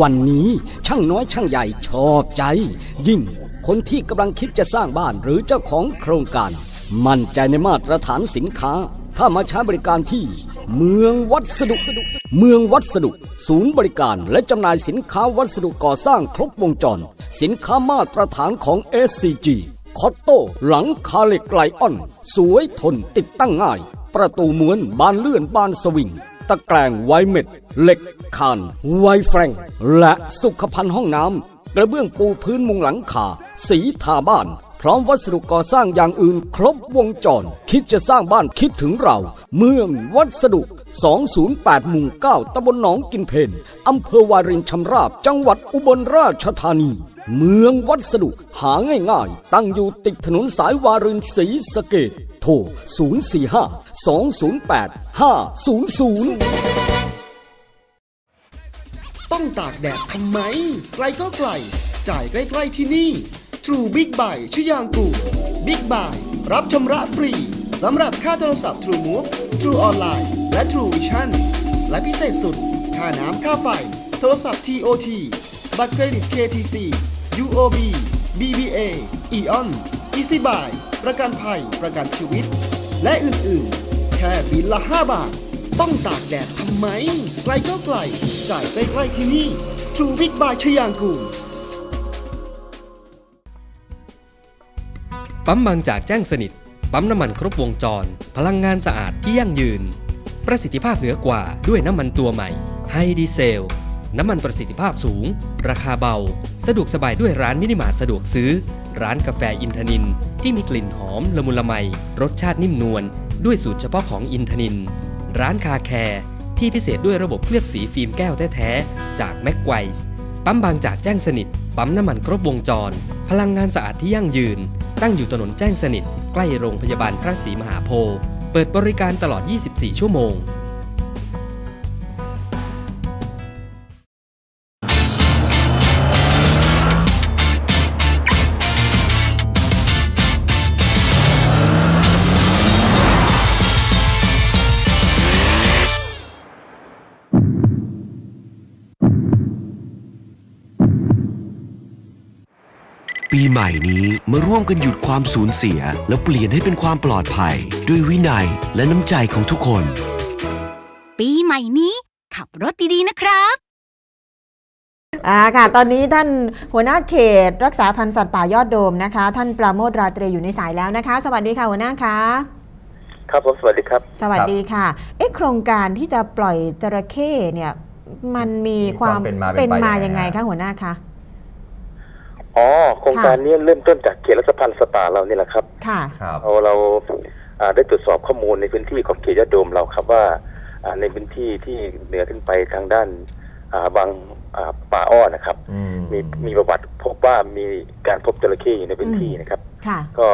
วันนี้ช่างน้อยช่างใหญ่ชอบใจ ยิ่งคนที่กำลังคิดจะสร้างบ้านหรือเจ้าของโครงการ มั่นใจในมาตรฐานสินค้า ถ้ามาใช้บริการที่ เมืองวัสดุ เมืองวัสดุ ศูนย์บริการและจำหน่ายสินค้าวัสดุก่อสร้างครบวงจร สินค้ามาตรฐานของ SCG คอตโต้หลังคาเหล็กไลออน สวยทนติดตั้งง่าย ประตูม้วนบานเลื่อนบานสวิง ตะแกรงไวเม็ด เหล็กคาน ไวแฟรงและสุขภัณฑ์ห้องน้ำกระเบื้องปูพื้นมุงหลังคาสีทาบ้าน พร้อมวัสดุก่อสร้างอย่างอื่นครบวงจร คิดจะสร้างบ้านคิดถึงเรา เมืองวัสดุ 208 หมู่ 9ตำบลหนองกินเพนอำเภอวารินชำราบ จังหวัดอุบลราชธานีเมืองวัสดุหาง่ายๆ ตั้งอยู่ติดถนนสายวารินศรีสะเกด โทร 045 208 500 ต้องตากแดดทำไม ไกลก็ไกล จ่ายใกล้ ๆ ที่นี่ True Big Buy ชื่อยางกู Big Buy รับชำระฟรีสำหรับค่าโทรศัพท์ True Move True Online และ True Vision และพิเศษสุด ค่าน้ำค่าไฟ โทรศัพท์ TOT บัตรเครดิต KTC UOB BBA EON Easy Buy ประกันภัย ประกันชีวิต และอื่นๆ แค่บินละ 5 บาท ต้องตากแดดทำไม ไกลก็ไกล จ่ายใกล้ๆที่นี่ True Big Buy ชยางกูลปั๊มบางจากแจ้งสนิท ปั๊มน้ำมันครบวงจร พลังงานสะอาดที่ยั่งยืน ประสิทธิภาพเหนือกว่าด้วยน้ำมันตัวใหม่ไฮดีเซล น้ำมันประสิทธิภาพสูง ราคาเบา สะดวกสบายด้วยร้านมินิมาร์ทสะดวกซื้อ ร้านกาแฟอินทนิน ที่มีกลิ่นหอมละมุนละไม รสชาตินิ่มนวลด้วยสูตรเฉพาะของอินทนิน ร้านคาแคร์ที่พิเศษด้วยระบบเคลือบสีฟิล์มแก้วแท้ๆจากแม็กไกวส์ปั๊มบางจากแจ้งสนิท ปั๊มน้ำมันครบวงจร พลังงานสะอาดที่ยั่งยืน ตั้งอยู่ถนนแจ้งสนิท ใกล้โรงพยาบาลพระศรีมหาโพธิ์เปิดบริการตลอด 24 ชั่วโมง ใหม่นี้มาร่วมกันหยุดความสูญเสีย แล้วเปลี่ยนให้เป็นความปลอดภัย ด้วยวินัยและน้ำใจของทุกคน ปีใหม่นี้ ขับรถดีๆนะครับ อ่าค่ะตอนนี้ท่านหัวหน้าเขต รักษาพันธุ์สัตว์ป่ายอดโดมนะคะ ท่านปราโมทราตรีอยู่ในสายแล้วนะคะ สวัสดีค่ะหัวหน้าคะครับผมสวัสดีครับ สวัสดีค่ะ เอ๊ะโครงการที่จะปล่อยจระเข้เนี่ย มันมีความมีความเป็นมาเป็นเป็นไปมายัยังงไงไงฮะคะหัวหน้าคะ อ๋อโครงการนี้เริ่มต้นจากเขตรัฐพันธ์สตว์ป่าเรานี่แหละครับค่ะครับเราเราอ่าได้ตรวจสอบข้อมูลในพื้นที่ของเขตยอดโดมเราครับว่าอ่าในพื้นที่ที่เหนือขึ้นไปทางด้านอ่าบางอ่าป่าอ้อนะครับอืมมีมีประวัติพบว่ามีการพบจระเข้อยู่ในพื้นที่นะครับค่ะก็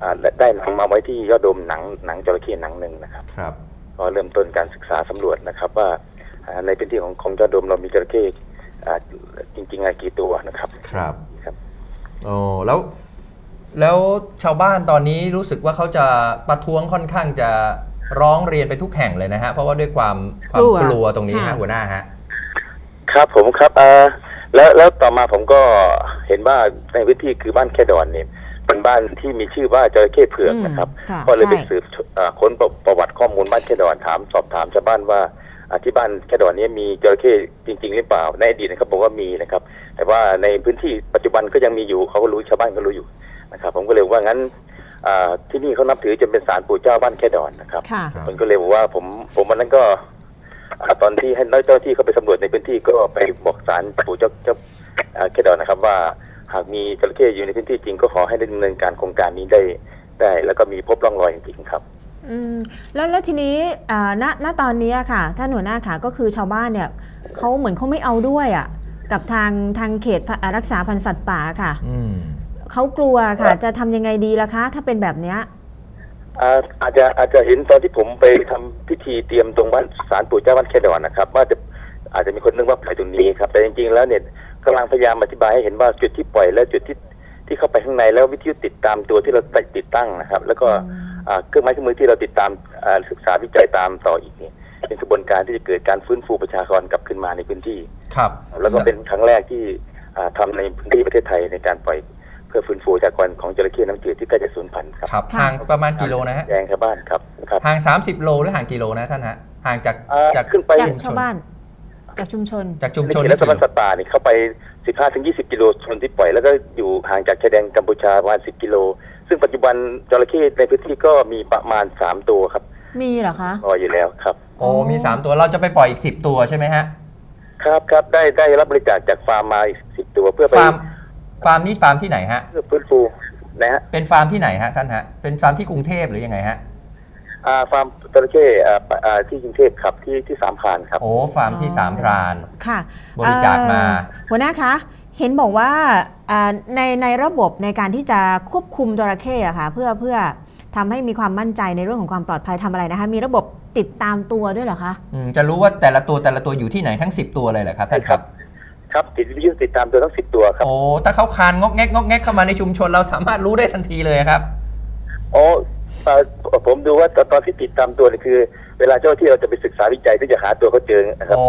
อ่าได้ได้นำมาไว้ที่ยอดโดมหนังหนังจระเข้หนังหนึ่งนะครับครับก็เริ่มต้นการศึกษาสำรวจนะครับ ว่าอ่าในพื้นที่ของของยอดโดมเรามีจระเข้อ่าจริงๆอะกี่ตัวนะครับครับครับ โอ้แล้วแล้วชาวบ้านตอนนี้รู้สึกว่าเขาจะประท้วงค่อนข้างจะร้องเรียนไปทุกแห่งเลยนะฮะ เพราะว่าด้วยความความกลัวกลัวตรงนี้ค่ะฮะหัวหน้าฮะครับผมครับเอ่อแล้วแล้วต่อมาผมก็เห็นว่าในพื้นที่คือบ้านแค่ดอนเนี่ยเป็นบ้านที่มีชื่อว่าจระเข้เผือกนะครับอืมค่ะก็เลยไปใช่สืบเอ่อค้นประประวัติข้อมูลบ้านแค่ดอนถามสอบถามชาวบ้านว่าอ่า ที่บ้านแค่ดอนเนี้มีจระเข้จริง ๆ หรือเปล่าในอดีตนะครับบอกว่ามีนะครับ แต่ว่าในพื้นที่ปัจจุบันก็ยังมีอยู่เขาก็รู้ชาวบ้านก็รู้อยู่นะครับ ผมก็เลยว่างั้นอ่าที่นี่เขานับถือจะเป็นศาลปู่เจ้าบ้านแค่ดอนนะครับค่ะผมก็เลยบอกว่าผมผมวันนั้นก็อ่าตอนที่ให้เจ้าหน้าที่เขาไปสำรวจในพื้นที่ก็ไปบอกศาลปู่เจ้าเจ้าอ่าแค่ดอนนะครับ ว่าหากมีจระเข้อยู่ในพื้นที่จริงก็ขอให้ดำเนินการโครงการนี้ได้ได้ แล้วก็มีพบร่องรอยจริงๆครับ อืมแล้วแล้วทีนี้อ่าณณตอนนี้อะค่ะท่านหัวหน้าค่ะก็คือชาวบ้านเนี่ยเขาเหมือนเขาไม่เอาด้วยอะกับทางทางเขตอ่ารักษาพันธุ์สัตว์ป่าค่ะอืมเขากลัวค่ะ จะทำยังไงดีล่ะคะ ถ้าเป็นแบบเนี้ย อ่าอาจจะอาจจะเห็นตอนที่ผมไปทำพิธีเตรียมตรงบ้านศาลปู่เจ้าบ้านแค่ดอนนะครับ ว่าจะอาจจะมีคนนึกว่าปล่อยตรงนี้ครับ แต่จริงๆแล้วเนี่ยกำลังพยายามอธิบายให้เห็นว่าจุดที่ปล่อยและจุดที่ที่เข้าไปข้างในแล้ววิทยุติดตามตัวที่เราติดตั้งนะครับ แล้วก็อ่า เครื่องไม้เครื่องมือที่เราติดตามอ่าศึกษาวิจัยตามต่ออีกเนี่ยเป็นกระบวนการที่จะเกิดการฟื้นฟูประชากรกลับขึ้นมาในพื้นที่ครับ แล้วก็เป็นครั้งแรกที่อ่าทำาในพื้นที่ประเทศไทยในการปล่อยเพื่อฟื้นฟูประชากรของจระเข้น้ำจืดที่ใกล้จะสูญพันธุ์ครับครับค่ะห่างประมาณกิโลนะฮะแยงชาวบ้านครับครับห่าง 30 โลหรือห่างกิโลนะท่านฮะห่างจากอ่าจากขึ้นไปจากชุมชชาวนบ้านจากชุมชนจากชุมในชนเขตรัฐบาลสัตว์ป่านี่เข้าไป 15ถึง20 กิโลชนที่ปล่อยแล้วก็อยู่ห่างจากชายแดนกัมพูชาประมาณ 10 กิโล ซึ่งปัจจุบันจระเข้ในพื้นที่ก็มีประมาณ3ตัวครับมีเหรอคะ รออยู่แล้วครับ โอ้มี 3 ตัวเราจะไปปล่อยอีก 10 ตัวใช่ไหมฮะ ครับครับได้ได้รับบริจาคจากฟาร์มมาอีก10ตัวเพื่อไปฟาร์มฟาร์มนี้ฟาร์มที่ไหนฮะ เพื่อฟื้นฟูนะฮะเป็นฟาร์มที่ไหนฮะท่านฮะ เป็นฟาร์มที่กรุงเทพหรือยังไงฮะ อ่าฟาร์มจระเข้อ่าปะอ่าที่กรุงเทพครับที่ที่สามพรานครับ โอ้ฟาร์มที่สามพราน ค่ะบริจาคมา เอ่อหัวหน้าคะ เห็นบอกว่าอ่า ในในระบบในการที่จะควบคุมจระเข้อะค่ะเพื่อเพื่อทำให้มีความมั่นใจในเรื่องของความปลอดภัยทำอะไรนะคะ มีระบบติดตามตัวด้วยเหรอคะอืมจะรู้ว่าแต่ละตัวแต่ละตัวอยู่ที่ไหนทั้ง 10 ตัวเลยเหรอครับท่านครับ ครับติดวิทยุติดตามตัวทั้ง 10 ตัวครับโอ้ถ้าเขาคานงอกแงกงอกแงกเข้ามาในชุมชนเราสามารถรู้ได้ทันทีเลยครับอ๋อเอ่อ ผมดูว่าตอนตอนที่ติดตามตัวนี่คือ เวลาเจ้าหน้าที่เราจะไปศึกษาวิจัยที่จะหาตัวเขาเจอนะครับโอ้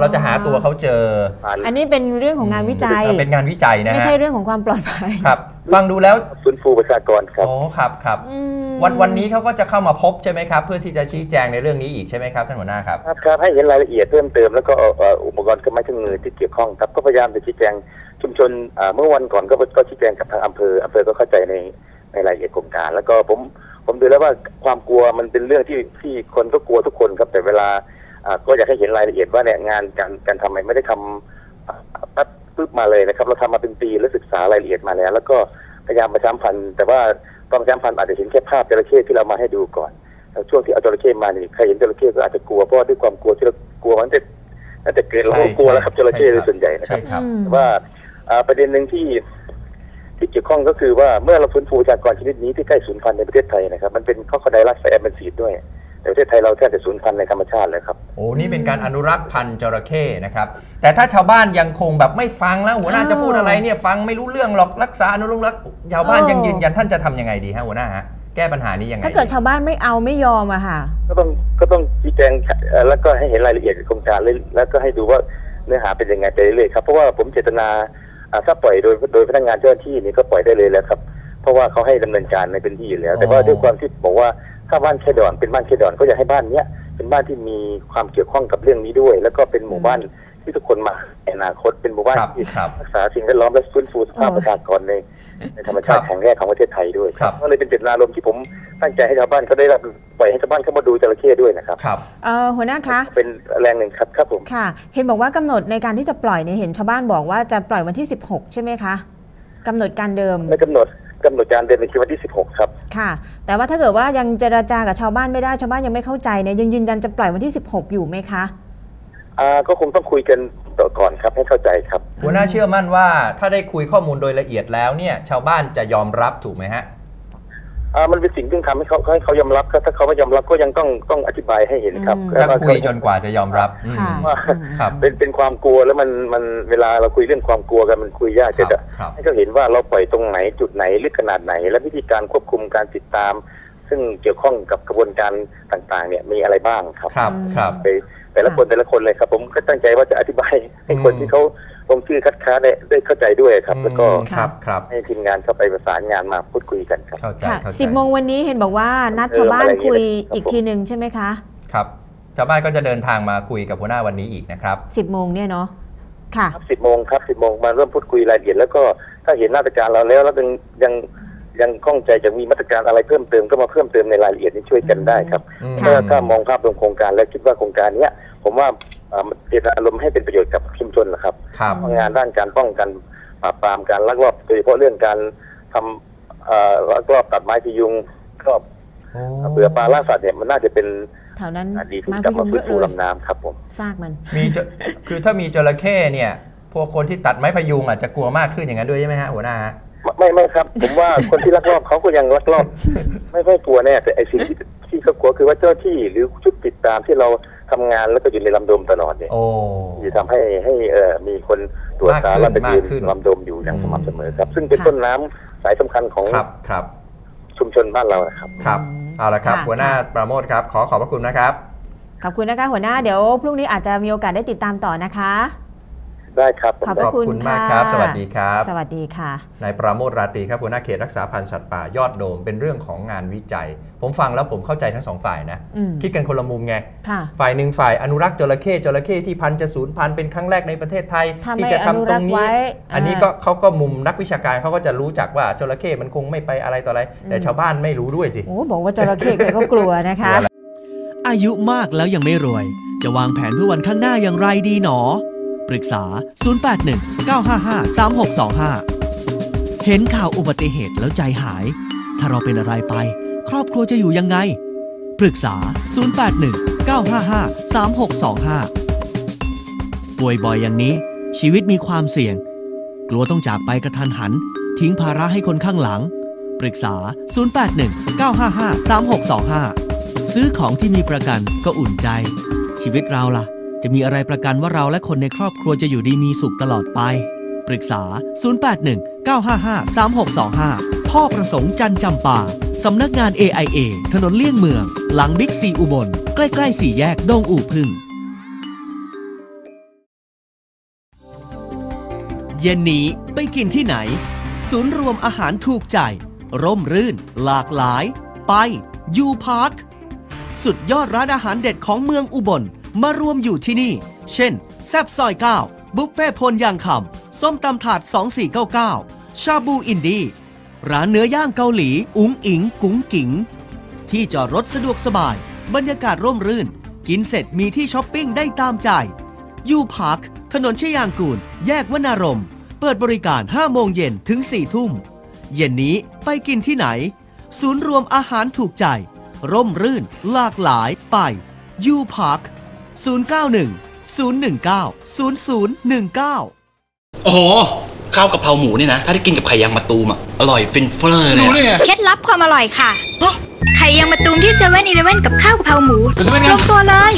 เราจะหาตัวเขาเจอผ่านอันนี้เป็นเรื่องของงานวิจัยเออเป็นงานวิจัยนะไม่ฮะใช่เรื่องของความปลอดภัยครับ ฟังดูแล้วฟื้นฟูประชากรครับโอ้ครับครับอืมวันวันนี้เขาก็จะเข้ามาพบใช่ไหมครับ เพื่อที่จะชี้แจงในเรื่องนี้อีกใช่ไหมครับท่านหัวหน้าครับครับครับให้เห็นรายละเอียดเพิ่มเติมแล้วก็เอ่อเอ่ออุปกรณ์เครื่องไม้เครื่องมือที่เกี่ยวข้องครับก็พยายามจะชี้แจงชุมชนอ่าเมื่อวันก่อนก็ก็ชี้แจงกับทางอำเภออำเภอก็เข้าใจใน ในรายละเอียดโครงการ แล้วก็ผมผมดูแล้วว่าความกลัวมันเป็นเรื่องที่ที่คนก็กลัวทุกคนครับแต่เวลาอ่าก็อยากให้เห็นรายละเอียดว่าเนี่ยงานการการทำไม่ได้ทำอ่าปั๊บปึ๊บมาเลยนะครับ เราทำมาเป็นปีแล้วศึกษารายละเอียดมาแล้ว แล้วก็พยายามประชาสัมพันธ์แต่ว่าตอนประชาสัมพันธ์อาจจะเห็นแค่ภาพจระเข้ที่เรามาให้ดูก่อนแล้วช่วงที่เอาจระเข้มานี่ใครเห็นจระเข้ก็อาจจะกลัวเพราะว่าด้วยความกลัวที่เรากลัวมันจะน่าจะเกิดเราก็กลัวแล้วครับจระเข้โดยส่วนใหญ่นะคใช่รับครับอืมแต่ว่าอ่าประเด็นหนึ่งที่ ที่เกี่ยวข้องก็คือว่าเมื่อเราฟื้นฟูประชากรชนิดนี้ที่ใกล้สูญพันธุ์ในประเทศไทยนะครับมันเป็นข้อคดายรักแสแอมเบนซีดด้วยแต่ประเทศไทยเราแทบจะสูญพันธุ์ในธรรมชาติเลยครับโอ้นี่เป็นการอนุรักษ์พันธุ์จระเข้นะครับแต่ถ้าชาวบ้านยังคงแบบไม่ฟังแล้วหัวหน้าอ้าวจะพูดอะไรเนี่ยฟังไม่รู้เรื่องหรอกรักษาอนุรักษ์ชาวบ้านเออยังยืนยันท่านจะทำยังไงดีฮะหัวหน้าฮะแก้ปัญหานี้ยังไงถ้าเกิดดีชาวบ้านไม่เอาไม่ยอมอะค่ะ ก็ต้องก็ต้องชี้แจงเอ่อแล้วก็ให้เห็นรายละเอียดของโครงการเลยแล้วก็ให้ดูว่าเนื้อหาเป็นยังไงไปเรื่อยๆครับเพราะว่าผมเจตนาอ่า ถ้าปล่อยโดยโดยพนักงานเจ้าหน้าที่นี่ก็ปล่อยได้เลยแล้วครับ เพราะว่าเขาให้ดำเนินการในพื้นที่อยู่แล้ว แต่ว่าด้วยความที่บอกว่าถ้าบ้านแค่ดอนเป็นบ้านแค่ดอนก็อยากให้บ้านเนี้ยเป็นบ้านที่มีความเกี่ยวข้องกับเรื่องนี้ด้วย แล้วก็เป็นหมู่บ้านที่ทุกคนมาในอนาคตเป็นหมู่บ้านครับที่ครับรักษาสิ่งแวดล้อมและฟื้นฟูสภาพเออประชากรใน ในธรรมชาติครับแห่งแรกของประเทศไทยด้วยครับ ก็เลยเป็นเจตนารมณ์ที่ผมตั้งใจให้ชาวบ้านเขาได้รับปล่อยให้ชาวบ้านเข้ามาดูจระเข้ด้วยนะครับครับเอ่อหัวหน้าคะเป็นแรงหนึ่งครับครับผมค่ะ เห็นบอกว่ากำหนดในการที่จะปล่อยเนี่ยเห็นชาวบ้านบอกว่าจะปล่อยวันที่ 16 ใช่ไหมคะกำหนดการเดิมไม่กำหนดกำหนดการเดินในคือวันที่ 16 ครับ ค่ะ แต่ว่าถ้าเกิดว่ายังเจราจากับชาวบ้านไม่ได้ชาวบ้านยังไม่เข้าใจเนี่ยยังยืนยันจะปล่อยวันที่ 16 อยู่ไหมคะ อ่าก็คงต้องคุยกันต่อก่อนครับให้เข้าใจครับ หัวหน้าเชื่อมั่นว่าถ้าได้คุยข้อมูลโดยละเอียดแล้วเนี่ยชาวบ้านจะยอมรับถูกไหมฮะอ่ามันเป็นสิ่งที่ทำให้เขาให้เขายอมรับครับถ้าเขาไม่ยอมรับก็ยังต้องต้องอธิบายให้เห็นครับอืมแล้วจะก็คุยจนกว่าจะยอมรับอืม ค่ะว่าครับ เป็นเป็นความกลัวแล้วมันมันเวลาเราคุยเรื่องความกลัวกันมันคุยยากครัจะบจะครับ ให้เขาเห็นว่าเราปล่อยตรงไหนจุดไหนลึกขนาดไหน และวิธีการควบคุมการติดตาม ซึ่งเกี่ยวข้องกับกระบวนการต่างๆ เนี่ยมีอะไรบ้างครับครับครับ ไป แต่ละคนแต่ละคนเลยครับ ผมก็ตั้งใจว่าจะอธิบายให้คนอืมที่เขาลงชื่อคัดค้านได้ได้เข้าใจด้วยครับ แล้วก็อืมครับครับให้ทีมงานเข้าไปประสานงานมาพูดคุยกันครับเข้าใจค่ะเข้าใจ10โมงวันนี้เห็นบอกว่านัดเออชาวบ้านอะไรอย่างเงี้ยคุยครับอีกผมทีหนึ่งใช่ไหมคะครับชาวบ้านก็จะเดินทางมาคุยกับหัวหน้าวันนี้อีกนะครับ10โมงเนี่ยเนาะค่ะครับสิบโมงครับสิบโมงมาเริ่มพูดคุยรายละเอียดแล้วก็ถ้าเห็นมาตรการเราแล้วแล้วยังยังยังข้องใจจะมีมาตรการอะไรเพิ่มเติมก็มาเพิ่มเติมในรายละเอียดนี้ช่วยกันได้ครับอืมค่ะถ้าถ้ามองภาพรวมโครงการแล้วคิดว่าโครงการเนี้ย ผมว่าอ่ามันเจตนารมณ์ให้เป็นประโยชน์กับชุมชนนะครับครับงานด้านการป้องกันปราบปรามการลักลอบโดยเฉพาะเรื่องการทำเอ่อลักลอบตัดไม้พยุงก็โอ้เบื่อปลาล่าสัตว์เนี่ยมันน่าจะเป็นแถวนั้นอดีตที่มากลับพมายุงฟื้เยนอะฟูเลยลำน้ำครับผมซากมันมีจะคือถ้ามีจระเข้เนี่ย พวกคนที่ตัดไม้พยุงอาจจะกลัวมากขึ้นอย่างนั้นด้วยใช่ไหมฮะหัวหน้าฮะไม่ไม่ครับ ผมว่าคนที่ลักลอบเขาก็ยังลักลอบ ไม่ไม่กลัวแน่แต่ไอ้สิ่งที่ที่เขากลัวคือว่าเจ้าหน้าที่หรือชุดติด ตามที่เราทำงานแล้วก็อยู่ในลำดมตลอดเนี่ยโอ้จะทำให้ให้เอ่อมีคนตรวจตามมากขึ้นและไปยืนมากขึ้นลำดมอยู่อย่างอืมสม่ำเสมอครับ ซึ่งเป็นค่ะต้นน้ำสายสำคัญของครับครับชุมชนบ้านเรานะครับ ครับอืมเอาละครับค่ะหัวหน้าประโมทครับ ขอขอบพระคุณนะครับ ขอบคุณนะคะ หัวหน้า เดี๋ยวพรุ่งนี้อาจจะมีโอกาสได้ติดตามต่อนะคะ ได้ครับผมขอบพระขอบคุณคุณมากค่ะครับ สวัสดีครับ สวัสดีค่ะนายปราโมทราตรีครับหัวหน้าเขตรักษาพันธุ์สัตว์ป่ายอดโดมเป็นเรื่องของงานวิจัย ผมฟังแล้วผมเข้าใจทั้งสองฝ่ายนะอืมคิดกันคนละมุมไงค่ะฝ่ายหนึ่งฝ่ายอนุรักษ์จระเข้จระเข้ที่พันธุ์จะสูญพันธุ์เป็นครั้งแรกในประเทศไทยถ้าไม่ที่จะทำตรงนี้อนุรักษ์ไว้อันนี้อ่าก็เขาก็มุมนักวิชาการเขาก็จะรู้จักว่าจระเข้มันคงไม่ไปอะไรต่ออะไร แต่ชาวบ้านไม่รู้ด้วยสิโอ้บอกว่าจระเข้แกก็กลัวนะคะ อายุมากแล้วยังไม่รวย จะวางแผนเพื่อวันข้างหน้าอย่างไรดีหนอ ปรึกษา 081 955 3625 เห็นข่าวอุบัติเหตุแล้วใจหาย ถ้าเราเป็นอะไรไป ครอบครัวจะอยู่ยังไง ปรึกษา 081 955 3625 ป่วยบ่อยอย่างนี้ ชีวิตมีความเสี่ยง กลัวต้องจากไปกระทันหัน ทิ้งภาระให้คนข้างหลัง ปรึกษา 081 955 3625 ซื้อของที่มีประกันก็อุ่นใจ ชีวิตเราล่ะ จะมีอะไรประกันว่าเราและคนในครอบครัวจะอยู่ดีมีสุขตลอดไป ปรึกษา 081 955 3625 พ่อประสงค์จันจำปา สำนักงาน AIA ถนนเลี่ยงเมือง หลังบิ๊กซีอุบล ใกล้ ๆ สี่แยกดงอู่พึ่ง เย็นนี้ไปกินที่ไหน ศูนย์รวมอาหารถูกใจ ร่มรื่น หลากหลาย ไปยูพาร์คสุดยอดร้านอาหารเด็ดของเมืองอุบล มารวมอยู่ที่นี่ เช่น แซบซอย 9 บุฟเฟ่พลยางคำ ส้มตำถาด 2499 ชาบูอินดี ร้านเนื้อย่างเกาหลี อุ๋งอิง กุ๋งกิ๋ง ที่จอดรถสะดวกสบาย บรรยากาศร่มรื่น กินเสร็จมีที่ช้อปปิ้งได้ตามใจ ยูพาร์ค ถนนชยางกูล แยกวนารม เปิดบริการ 5 โมงเย็นถึง 4 ทุ่ม เย็นนี้ไปกินที่ไหน ศูนย์รวมอาหารถูกใจ ร่มรื่น หลากหลายไปยูพาร์ค 091 019 0019 โอ้โห ข้าวกะเพราหมูนี่นะ ถ้าได้กินกับไข่ยางมะตูมอะ อร่อยฟินเฟ้อเลยอะเคล็ดลับความอร่อยค่ะ ไข่ยังมาตูมที่เซเว่นอีเลเว่นกับข้าวกะเพราหมูเซเว่นไงลงตัวเลย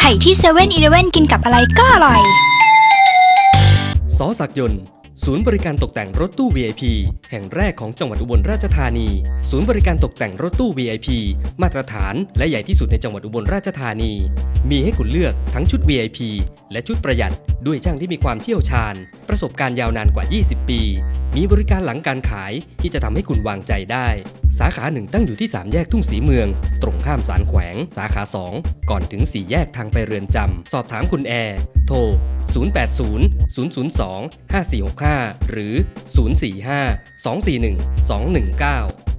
ไข่ที่เซเว่นอีเลเว่นกินกับอะไรก็อร่อย สอศักดิ์ยนต์ ศูนย์บริการตกแต่งรถตู้ VIP แห่งแรกของจังหวัดอุบลราชธานี ศูนย์บริการตกแต่งรถตู้ VIP มาตรฐานและใหญ่ที่สุดในจังหวัดอุบลราชธานี มีให้คุณเลือกทั้งชุด VIP และชุดประหยัด ด้วยช่างที่มีความเชี่ยวชาญ ประสบการณ์ยาวนานกว่า 20 ปี มีบริการหลังการขายที่จะทำให้คุณวางใจได้ สาขาหนึ่งตั้งอยู่ที่ 3 แยกทุ่งสีเมือง ตรงข้ามศาลแขวง สาขา 2 ก่อนถึง 4 แยกทางไปเรือนจำสอบถามคุณแอร์โทร 080 002 5465 หรือ 045 241 219